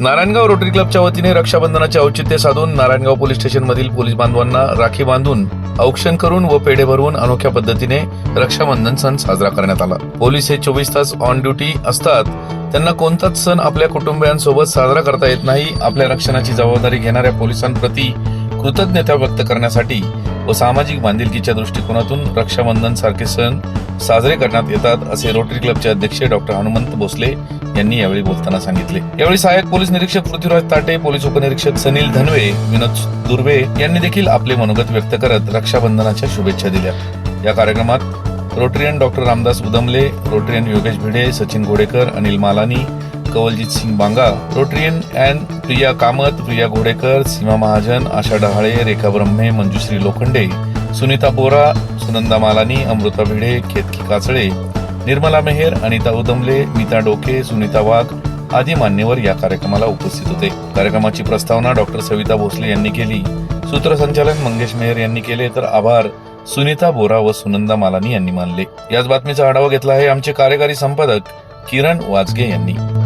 Narayangaon rotary क्लबच्या वतीने रक्षाबंधनाचे औचित्य साधून नारायणगाव पोलीस स्टेशन मधील पोलीस बांधवांना राखी बांधून औक्षण करून व पेढे भरवून अनोख्या पद्धतीने रक्षाबंधन सण साजरा करण्यात आला. पोलीस हे चोवीस तास ऑन ड्युटी असतात. त्यांना कोणताच सण आपल्या कुटुंबियांसोबत साजरा करता येत नाही. आपल्या रक्षणाची जबाबदारी घेणाऱ्या पोलिसांप्रती कृतज्ञता व्यक्त करण्यासाठी व सामाजिक बांधिलकीच्या दृष्टिकोनातून रक्षाबंधन सारखे सण साजरे करण्यात येतात असे रोटरी क्लबचे अध्यक्ष डॉक्टर हनुमंत भोसले यांनी यावेळी बोलताना सांगितले. यावेळी सहाय्यक पोलीस निरीक्षक पृथ्वीराज ताटे पोलीस उपनिरीक्षक सनील धनवे विनोद दुर्वे यांनी देखील आपले मनोगत व्यक्त करत रक्षाबंधनाच्या शुभेच्छा दिल्या. या कार्यक्रमात Rotarian doctor Ramdas Udmale Rotarian Yogesh Bhide Sachin Ghodekar Anil Malani Kawaljeet Singh Banga Rotarian and Priya Kamat Priya Ghodekar Seema Mahajan Asha Dahale Rekha Brahme Manjushree Lokhande Sunita Bora Sunanda Malani Amruta Bhide Ketaki Kachale Nirmala Meher Anita Udmale मीता डोके सुनीता वाघ आदी मान्यवर या कार्यक्रमाला उपस्थित होते. कार्यक्रमाची प्रस्तावना doctor Savita Bhosale यांनी केली. सूत्रसंचालन मंगेश मेहर यांनी केले तर आभार. सुनीता बोरा व सुनंदा मालानी यांनी मानले. याच बातमीचा आढावा घेतला आहे आमचे कार्यकारी संपादक किरण वाजगे यांनी.